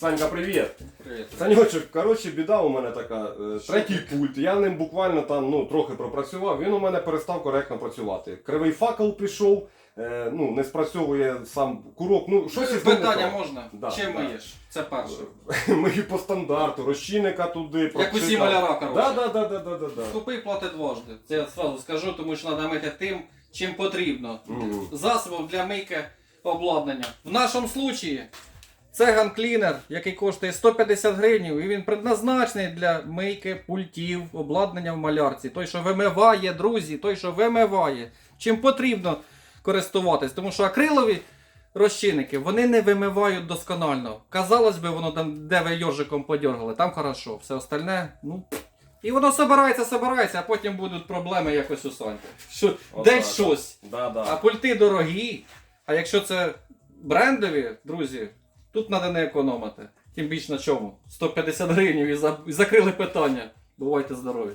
Санька, привіт. Привіт. Санючок, коротше, біда у мене така. е, Третій пульт. Я ним буквально там ну, трохи пропрацював. Він у мене перестав коректно працювати. Кривий факел пішов, е, ну, не спрацьовує сам курок. Ну, щось із ним не Питання так. можна? Да, Чим да. миєш? Це перше. Мої по стандарту, розчинника туди. Як усі маляра, коротше. Да, да, да, да, да, да, да. Плати дважди. Це я одразу скажу, тому що треба мити тим, чим потрібно. Мгм. Засобом для мийки обладнання. В нашому случаї це ганклінер, який коштує 150 гривень, і він предназначений для мийки пультів, обладнання в малярці. Той, що вимиває, друзі, той, що вимиває. Чим потрібно користуватись, тому що акрилові розчинники вони не вимивають досконально. Казалось би, воно там, де ви йожиком подергали, там хорошо, все остальне, ну. І воно собирається, собирається, а потім будуть проблеми якось у Саньки. Що, десь щось. Да, да. А пульти дорогі. А якщо це брендові, друзі, тут треба не економити. Тим більше на чому? 150 гривень і за- закрили питання. Бувайте здорові.